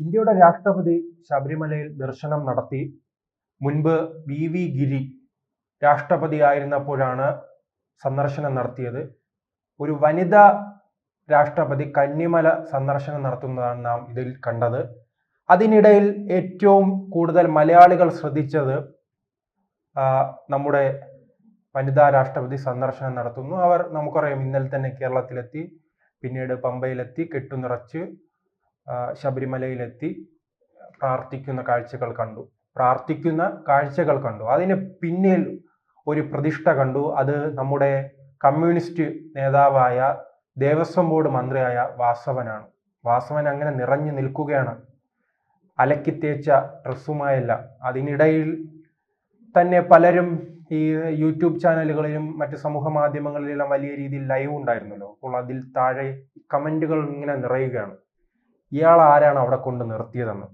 ഇന്ത്യയുടെ രാഷ്ട്രപതി ശബരിമലയിൽ ദർശനം നടത്തി. മുൻപ് വി. വി. ഗിരി രാഷ്ട്രപതിയായിരുന്നപ്പോഴാണ് സന്ദർശനം നടത്തിയത്. ഒരു വനിതാ രാഷ്ട്രപതി കന്നിമല സന്ദർശനം നടത്തുന്നതാണ് നാം ഇതിൽ കണ്ടത്. അതിനിടയിൽ ഏറ്റവും കൂടുതൽ മലയാളികൾ ശ്രദ്ധിച്ചത് നമ്മുടെ വനിതാ രാഷ്ട്രപതി സന്ദർശനം നടത്തുന്നു. അവർ നമുക്കറിയാം ഇന്നലെ തന്നെ കേരളത്തിലെത്തി പിന്നീട് പമ്പയിലെത്തി കെട്ടുനിറച്ച് ശബരിമലയിലെത്തി പ്രാർത്ഥിക്കുന്ന കാഴ്ചകൾ കണ്ടു. പ്രാർത്ഥിക്കുന്ന കാഴ്ചകൾ കണ്ടു. അതിന് പിന്നിൽ ഒരു പ്രതിഷ്ഠ കണ്ടു. അത് നമ്മുടെ കമ്മ്യൂണിസ്റ്റ് നേതാവായ ദേവസ്വം ബോർഡ് മന്ത്രിയായ വാസവനാണ്. വാസവൻ അങ്ങനെ നിറഞ്ഞു നിൽക്കുകയാണ്. അലക്കിത്തേച്ച ഡ്രസ്സുമായല്ല. അതിനിടയിൽ തന്നെ പലരും ഈ യൂട്യൂബ് ചാനലുകളിലും മറ്റ് സമൂഹ മാധ്യമങ്ങളിലെല്ലാം വലിയ രീതിയിൽ ലൈവ് ഉണ്ടായിരുന്നല്ലോ. അപ്പോൾ അതിൽ താഴെ കമന്റുകൾ ഇങ്ങനെ നിറയുകയാണ്. ഇയാൾ ആരാണ് അവിടെ കൊണ്ട് നിർത്തിയതെന്ന്?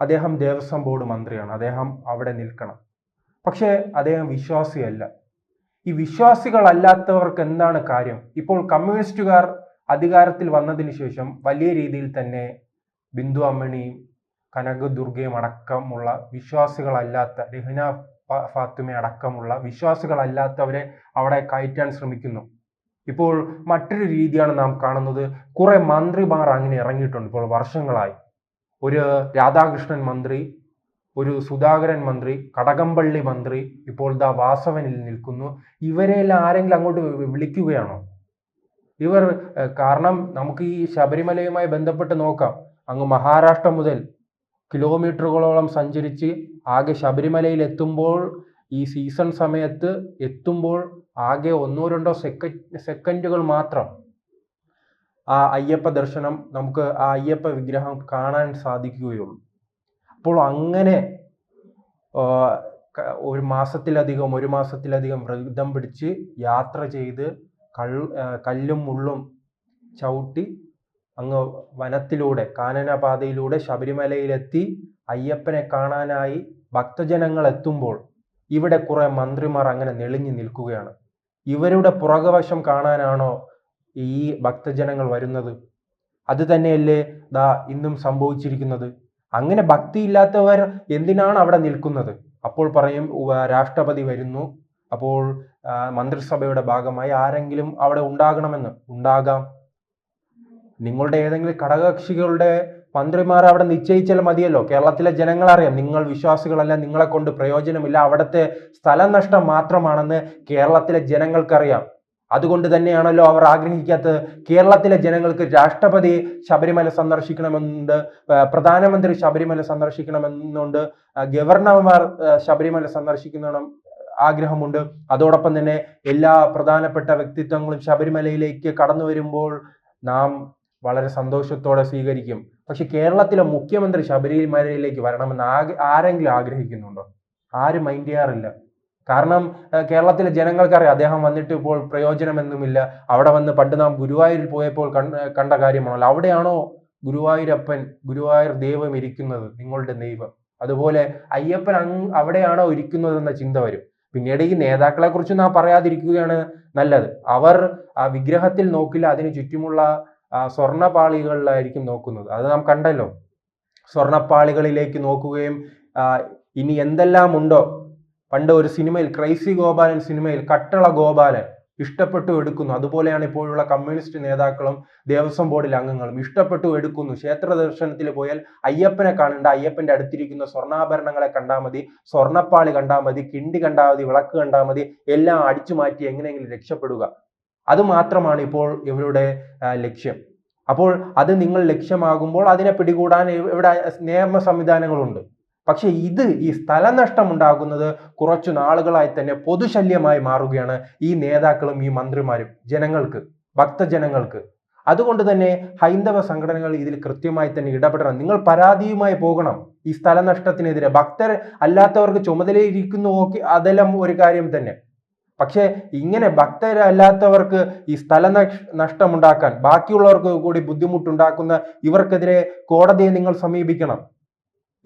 അദ്ദേഹം ദേവസ്വം ബോർഡ് മന്ത്രിയാണ്. അദ്ദേഹം അവിടെ നിൽക്കണം. പക്ഷേ അദ്ദേഹം വിശ്വാസിയല്ല. ഈ വിശ്വാസികളല്ലാത്തവർക്ക് എന്താണ് കാര്യം? ഇപ്പോൾ കമ്മ്യൂണിസ്റ്റുകാർ അധികാരത്തിൽ വന്നതിന് ശേഷം വലിയ രീതിയിൽ തന്നെ ബിന്ദു അമ്മണിയും കനകദുർഗയും അടക്കമുള്ള വിശ്വാസികളല്ലാത്ത രഹ്ന ഫാത്തിമ അടക്കമുള്ള വിശ്വാസികളല്ലാത്തവരെ അവിടെ കയറ്റാൻ ശ്രമിക്കുന്നു. ഇപ്പോൾ മറ്റൊരു രീതിയാണ് നാം കാണുന്നത്. കുറെ മന്ത്രിമാർ അങ്ങനെ ഇറങ്ങിയിട്ടുണ്ട് ഇപ്പോൾ വർഷങ്ങളായി. ഒരു രാധാകൃഷ്ണൻ മന്ത്രി ഒരു സുധാകരൻ മന്ത്രി കടകംപള്ളി മന്ത്രി ഇപ്പോൾ ദാ വാസവനിൽ നിൽക്കുന്നു. ഇവരെല്ലാം ആരെങ്കിലും അങ്ങോട്ട് വിളിക്കുകയാണോ? ഇവർ കാരണം നമുക്ക് ഈ ശബരിമലയുമായി ബന്ധപ്പെട്ട് നോക്കാം. അങ്ങ് മഹാരാഷ്ട്ര മുതൽ കിലോമീറ്ററുകളോളം സഞ്ചരിച്ച് ആകെ ശബരിമലയിൽ എത്തുമ്പോൾ ഈ സീസൺ സമയത്ത് എത്തുമ്പോൾ ആകെ ഒന്നോ രണ്ടോ സെക്കൻഡ് സെക്കൻഡുകൾ മാത്രം ആ അയ്യപ്പ ദർശനം നമുക്ക് ആ അയ്യപ്പ വിഗ്രഹം കാണാൻ സാധിക്കുകയുള്ളൂ. അപ്പോൾ അങ്ങനെ ഒരു മാസത്തിലധികം ഒരു മാസത്തിലധികം വ്രതം പിടിച്ച് യാത്ര ചെയ്ത് കല്ലും മുള്ളും ചവിട്ടി അങ്ങ് വനത്തിലൂടെ കാനനപാതയിലൂടെ ശബരിമലയിലെത്തി അയ്യപ്പനെ കാണാനായി ഭക്തജനങ്ങൾ എത്തുമ്പോൾ ഇവിടെ കുറേ മന്ത്രിമാർ അങ്ങനെ നെളിഞ്ഞു നിൽക്കുകയാണ്. ഇവരുടെ പുറകുവശം കാണാനാണോ ഈ ഭക്തജനങ്ങൾ വരുന്നത്? അത് തന്നെയല്ലേ ദാ ഇന്നും സംഭവിച്ചിരിക്കുന്നത്. അങ്ങനെ ഭക്തിയില്ലാത്തവർ എന്തിനാണ് അവിടെ നിൽക്കുന്നത്? അപ്പോൾ പറയും രാഷ്ട്രപതി വരുന്നു. അപ്പോൾ മന്ത്രിസഭയുടെ ഭാഗമായി ആരെങ്കിലും അവിടെ ഉണ്ടാകണമെന്ന്. ഉണ്ടാകാം. നിങ്ങളുടെ ഏതെങ്കിലും ഘടകകക്ഷികളുടെ മന്ത്രിമാർ അവിടെ നിശ്ചയിച്ചാൽ മതിയല്ലോ. കേരളത്തിലെ ജനങ്ങളറിയാം നിങ്ങൾ വിശ്വാസികളല്ല നിങ്ങളെ കൊണ്ട് പ്രയോജനമില്ല. അവിടുത്തെ സ്ഥലനഷ്ടം മാത്രമാണെന്ന് കേരളത്തിലെ ജനങ്ങൾക്കറിയാം. അതുകൊണ്ട് തന്നെയാണല്ലോ അവർ ആഗ്രഹിക്കാത്തത്. കേരളത്തിലെ ജനങ്ങൾക്ക് രാഷ്ട്രപതി ശബരിമല സന്ദർശിക്കണമെന്നുണ്ട് പ്രധാനമന്ത്രി ശബരിമല സന്ദർശിക്കണമെന്നുണ്ട് ഗവർണർമാർ ശബരിമല സന്ദർശിക്കണം ആഗ്രഹമുണ്ട്. അതോടൊപ്പം തന്നെ എല്ലാ പ്രധാനപ്പെട്ട വ്യക്തിത്വങ്ങളും ശബരിമലയിലേക്ക് കടന്നു വരുമ്പോൾ നാം വളരെ സന്തോഷത്തോടെ സ്വീകരിക്കും. പക്ഷെ കേരളത്തിലെ മുഖ്യമന്ത്രി ശബരിമലയിലേക്ക് വരണമെന്ന് ആരെങ്കിലും ആഗ്രഹിക്കുന്നുണ്ടോ? ആരും മൈൻഡ് ചെയ്യാറില്ല. കാരണം കേരളത്തിലെ ജനങ്ങൾക്കറിയാം അദ്ദേഹം വന്നിട്ട് ഇപ്പോൾ പ്രയോജനമൊന്നുമില്ല. അവിടെ വന്ന് പണ്ട് നാം ഗുരുവായൂരിൽ പോയപ്പോൾ കണ്ട കാര്യമാണല്ലോ. അവിടെയാണോ ഗുരുവായൂരപ്പൻ ഗുരുവായൂർ ദൈവം ഇരിക്കുന്നത്? നിങ്ങളുടെ ദൈവം. അതുപോലെ അയ്യപ്പൻ അങ് അവിടെയാണോ ഇരിക്കുന്നതെന്ന ചിന്ത വരും. പിന്നീട് ഈ നേതാക്കളെ കുറിച്ച് നാം പറയാതിരിക്കുകയാണ് നല്ലത്. അവർ ആ വിഗ്രഹത്തിൽ നോക്കില്ല അതിന് ചുറ്റുമുള്ള സ്വർണപാളികളിലായിരിക്കും നോക്കുന്നത്. അത് നാം കണ്ടല്ലോ. സ്വർണപാളികളിലേക്ക് നോക്കുകയും ഇനി എന്തെല്ലാം ഉണ്ടോ പണ്ട് ഒരു സിനിമയിൽ ക്രൈസി ഗോപാലൻ സിനിമയിൽ കട്ടള ഗോപാലൻ ഇഷ്ടപ്പെട്ടു എടുക്കുന്നു. അതുപോലെയാണ് ഇപ്പോഴുള്ള കമ്മ്യൂണിസ്റ്റ് നേതാക്കളും ദേവസ്വം ബോർഡിലെ അംഗങ്ങളും ഇഷ്ടപ്പെട്ടു എടുക്കുന്നു. ക്ഷേത്ര ദർശനത്തിൽ പോയാൽ അയ്യപ്പനെ കാണണ്ട അയ്യപ്പന്റെ അടുത്തിരിക്കുന്ന സ്വർണാഭരണങ്ങളെ കണ്ടാൽ മതി സ്വർണപ്പാളി കണ്ടാൽ മതി കിണ്ടി കണ്ടാൽ മതി വിളക്ക് കണ്ടാൽ മതി എല്ലാം അടിച്ചു മാറ്റി എങ്ങനെയെങ്കിലും രക്ഷപ്പെടുക. അത് മാത്രമാണ് ഇപ്പോൾ ഇവരുടെ ലക്ഷ്യം. അപ്പോൾ അത് നിങ്ങൾ ലക്ഷ്യമാകുമ്പോൾ അതിനെ പിടികൂടാൻ ഇവ- ഇവിടെ നിയമ സംവിധാനങ്ങളുണ്ട്. പക്ഷെ ഇത് ഈ സ്ഥലനഷ്ടം ഉണ്ടാകുന്നത് കുറച്ചു നാളുകളായി തന്നെ പൊതുശല്യമായി മാറുകയാണ് ഈ നേതാക്കളും ഈ മന്ത്രിമാരും ജനങ്ങൾക്ക് ഭക്തജനങ്ങൾക്ക്. അതുകൊണ്ട് തന്നെ ഹൈന്ദവ സംഘടനകൾ ഇതിൽ കൃത്യമായി തന്നെ ഇടപെടണം. നിങ്ങൾ പരാതിയുമായി പോകണം. ഈ സ്ഥലനഷ്ടത്തിനെതിരെ ഭക്തർ അല്ലാത്തവർക്ക് ചുമതലയിരിക്കുന്നു ഓക്കെ അതെല്ലാം ഒരു കാര്യം തന്നെ. പക്ഷേ ഇങ്ങനെ ഭക്തരല്ലാത്തവർക്ക് ഈ സ്ഥല നഷ്- നഷ്ടമുണ്ടാക്കാൻ ബാക്കിയുള്ളവർക്ക് കൂടി ബുദ്ധിമുട്ടുണ്ടാക്കുന്ന ഇവർക്കെതിരെ കോടതിയെ നിങ്ങൾ സമീപിക്കണം.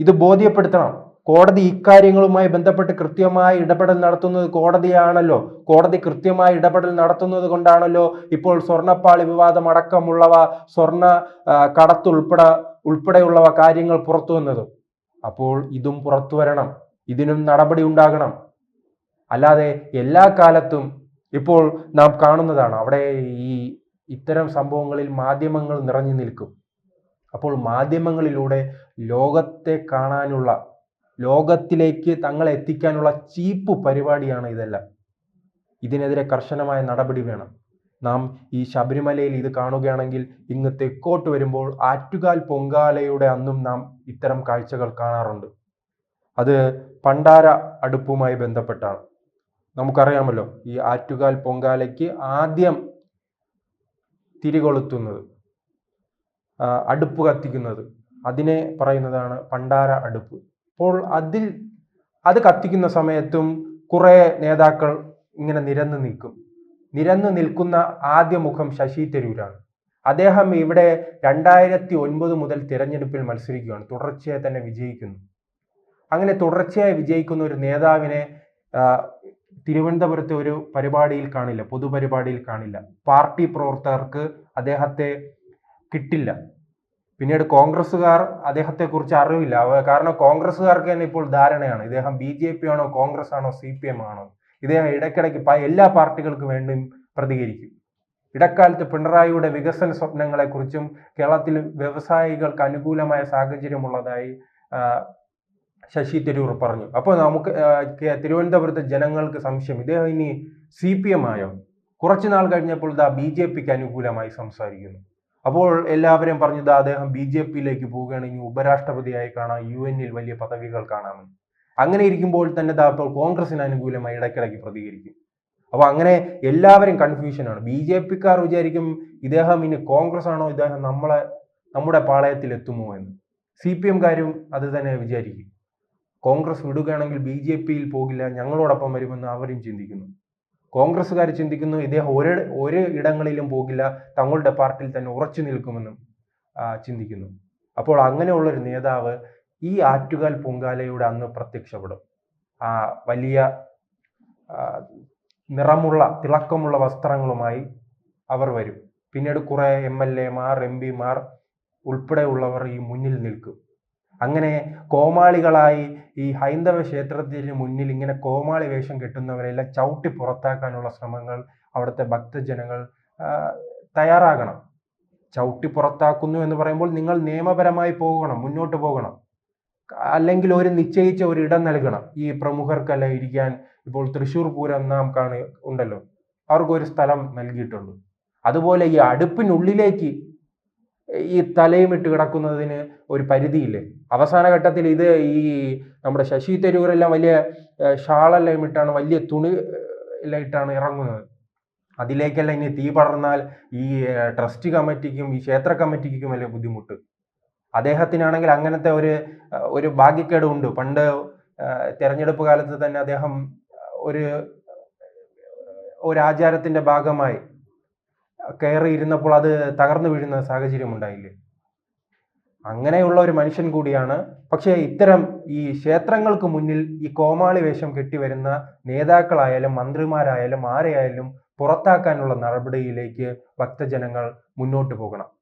ഇത് ബോധ്യപ്പെടുത്തണം. കോടതി ഇക്കാര്യങ്ങളുമായി ബന്ധപ്പെട്ട് കൃത്യമായ ഇടപെടൽ നടത്തുന്നത് കോടതിയാണല്ലോ. കോടതി കൃത്യമായ ഇടപെടൽ നടത്തുന്നത് കൊണ്ടാണല്ലോ ഇപ്പോൾ സ്വർണപ്പാളി വിവാദം അടക്കമുള്ളവ സ്വർണ കടത്ത് ഉൾപ്പെടെ ഉൾപ്പെടെയുള്ളവ കാര്യങ്ങൾ പുറത്തു വന്നത് അപ്പോൾ ഇതും പുറത്തു വരണം ഇതിനും നടപടി ഉണ്ടാകണം. അല്ലാതെ എല്ലാ കാലത്തും ഇപ്പോൾ നാം കാണുന്നതാണ് അവിടെ ഈ ഇത്തരം സംഭവങ്ങളിൽ മാധ്യമങ്ങൾ നിറഞ്ഞു നിൽക്കും. അപ്പോൾ മാധ്യമങ്ങളിലൂടെ ലോകത്തെ കാണാനുള്ള ലോകത്തിലേക്ക് തങ്ങളെ എത്തിക്കാനുള്ള ചീപ്പ് പരിപാടിയാണ് ഇതെല്ലാം. ഇതിനെതിരെ കർശനമായ നടപടി വേണം. നാം ഈ ശബരിമലയിൽ ഇത് കാണുകയാണെങ്കിൽ ഇങ്ങ് തെക്കോട്ട് വരുമ്പോൾ ആറ്റുകാൽ പൊങ്കാലയുടെ അന്നും നാം ഇത്തരം കാഴ്ചകൾ കാണാറുണ്ട്. അത് പണ്ടാര അടുപ്പുമായി ബന്ധപ്പെട്ടാണ്. നമുക്കറിയാമല്ലോ ഈ ആറ്റുകാൽ പൊങ്കാലയ്ക്ക് ആദ്യം തിരികൊളുത്തുന്നത് അടുപ്പ് കത്തിക്കുന്നത്. അതിനെ പറയുന്നതാണ് പണ്ടാര അടുപ്പ്. അപ്പോൾ അതിൽ അത് കത്തിക്കുന്ന സമയത്തും കുറെ നേതാക്കൾ ഇങ്ങനെ നിരന്ന് നിൽക്കും. നിരന്ന് നിൽക്കുന്ന ആദ്യ മുഖം ശശി തരൂരാണ്. അദ്ദേഹം ഇവിടെ രണ്ടായിരത്തി ഒൻപത് മുതൽ തിരഞ്ഞെടുപ്പിൽ മത്സരിക്കുകയാണ്. തുടർച്ചയായി തന്നെ വിജയിക്കുന്നു. അങ്ങനെ തുടർച്ചയായി വിജയിക്കുന്ന ഒരു നേതാവിനെ തിരുവനന്തപുരത്തെ ഒരു പരിപാടിയിൽ കാണില്ല പൊതുപരിപാടിയിൽ കാണില്ല. പാർട്ടി പ്രവർത്തകർക്ക് അദ്ദേഹത്തെ കിട്ടില്ല. പിന്നീട് കോൺഗ്രസ്സുകാർ അദ്ദേഹത്തെക്കുറിച്ച് അറിവില്ല. കാരണം കോൺഗ്രസ്സുകാർക്ക് തന്നെ ഇപ്പോൾ ധാരണയാണ് ഇദ്ദേഹം ബി ജെ പി ആണോ കോൺഗ്രസ് ആണോ സി പി എം ആണോ ഇദ്ദേഹം ഇടയ്ക്കിടയ്ക്ക് എല്ലാ പാർട്ടികൾക്ക് വേണ്ടിയും പ്രതികരിക്കും. ഇടക്കാലത്ത് പിണറായിയുടെ വികസന സ്വപ്നങ്ങളെക്കുറിച്ചും കേരളത്തിൽ വ്യവസായികൾക്ക് അനുകൂലമായ സാഹചര്യമുള്ളതായി ശശി തരൂർ പറഞ്ഞു. അപ്പോൾ നമുക്ക് തിരുവനന്തപുരത്തെ ജനങ്ങൾക്ക് സംശയം. ഇദ്ദേഹം ഇനി സി പി എം ആയോ? കുറച്ചു നാൾ കഴിഞ്ഞപ്പോൾ ഇതാ ബി ജെ പിക്ക് അനുകൂലമായി സംസാരിക്കുന്നു. അപ്പോൾ എല്ലാവരും പറഞ്ഞു ദാ അദ്ദേഹം ബി ജെ പിയിലേക്ക് പോവുകയാണ്. ഇനി ഉപരാഷ്ട്രപതിയായി കാണാം. യു എന്നിൽ വലിയ പദവികൾ കാണാമെന്ന്. അങ്ങനെ ഇരിക്കുമ്പോൾ തന്നെ ദാ ഇപ്പോൾ കോൺഗ്രസിന് അനുകൂലമായി ഇടയ്ക്കിടയ്ക്ക് പ്രതികരിക്കും. അപ്പോൾ അങ്ങനെ എല്ലാവരും കൺഫ്യൂഷനാണ് ബി ജെ പിക്കാർ വിചാരിക്കും ഇദ്ദേഹം ഇനി കോൺഗ്രസ് ആണോ ഇദ്ദേഹം നമ്മളെ നമ്മുടെ പാളയത്തിൽ എത്തുമോ എന്ന് സി പി എംകാരും അത് തന്നെ വിചാരിക്കും. കോൺഗ്രസ് വിടുകയാണെങ്കിൽ ബി ജെ പിയിൽ പോകില്ല ഞങ്ങളോടൊപ്പം വരുമെന്ന് അവരും ചിന്തിക്കുന്നു. കോൺഗ്രസ്സുകാർ ചിന്തിക്കുന്നു ഇദ്ദേഹം ഒരേ ഒരു ഇടങ്ങളിലും പോകില്ല തങ്ങളുടെ പാർട്ടിയിൽ തന്നെ ഉറച്ചു നിൽക്കുമെന്നും ചിന്തിക്കുന്നു. അപ്പോൾ അങ്ങനെയുള്ളൊരു നേതാവ് ഈ ആറ്റുകാൽ പൊങ്കാലയുടെ അന്ന് പ്രത്യക്ഷപ്പെടും. ആ വലിയ നിറമുള്ള തിളക്കമുള്ള വസ്ത്രങ്ങളുമായി അവർ വരും. പിന്നീട് കുറേ എം എൽ എമാർ എം പിമാർ ഉൾപ്പെടെയുള്ളവർ ഈ മുന്നിൽ നിൽക്കും. അങ്ങനെ കോമാളികളായി ഈ ഹൈന്ദവ ക്ഷേത്രത്തിന് മുന്നിൽ ഇങ്ങനെ കോമാളി വേഷം കെട്ടുന്നവരെല്ലാം ചവിട്ടി പുറത്താക്കാനുള്ള ശ്രമങ്ങൾ അവിടുത്തെ ഭക്തജനങ്ങൾ തയ്യാറാകണം. ചവിട്ടി പുറത്താക്കുന്നു എന്ന് പറയുമ്പോൾ നിങ്ങൾ നിയമപരമായി പോകണം മുന്നോട്ട് പോകണം. അല്ലെങ്കിൽ ഒരു നിശ്ചയിച്ച ഒരു ഇടം നൽകണം. ഈ പ്രമുഖർക്കെല്ലാം ഇരിക്കാൻ ഇപ്പോൾ തൃശ്ശൂർ പൂരം നാം കാണുക ഉണ്ടല്ലോ. അവർക്കൊരു സ്ഥലം നൽകിയിട്ടുള്ളൂ അതുപോലെ ഈ അടുപ്പിനുള്ളിലേക്ക് ഈ തലയും ഇട്ട് കിടക്കുന്നതിന് ഒരു പരിധിയില്ലേ? അവസാന ഘട്ടത്തിൽ ഇത് ഈ നമ്മുടെ ശശി തരൂരെല്ലാം വലിയ ഷാളെല്ലാം ഇട്ടാണ് വലിയ തുണി എല്ലാം ഇട്ടാണ് ഇറങ്ങുന്നത്. അതിലേക്കെല്ലാം ഇനി തീ പടർന്നാൽ ഈ ട്രസ്റ്റ് കമ്മിറ്റിക്കും ഈ ക്ഷേത്ര കമ്മിറ്റിക്കും വലിയ ബുദ്ധിമുട്ട്. അദ്ദേഹത്തിനാണെങ്കിൽ അങ്ങനത്തെ ഒരു ഒരു ഭാഗ്യക്കേട് ഉണ്ട്. പണ്ട് തെരഞ്ഞെടുപ്പ് കാലത്ത് തന്നെ അദ്ദേഹം ഒരു ഒരു ആചാരത്തിന്റെ ഭാഗമായി കയറി ഇരുന്നപ്പോൾ അത് തകർന്നു വീഴുന്ന സാഹചര്യം ഉണ്ടായില്ലേ? അങ്ങനെയുള്ള ഒരു മനുഷ്യൻ കൂടിയാണ്. പക്ഷേ ഇത്തരം ഈ ക്ഷേത്രങ്ങൾക്ക് മുന്നിൽ ഈ കോമാളി വേഷം കെട്ടിവരുന്ന നേതാക്കളായാലും മന്ത്രിമാരായാലും ആരെയായാലും പുറത്താക്കാനുള്ള നടപടിയിലേക്ക് ഭക്തജനങ്ങൾ മുന്നോട്ട് പോകണം.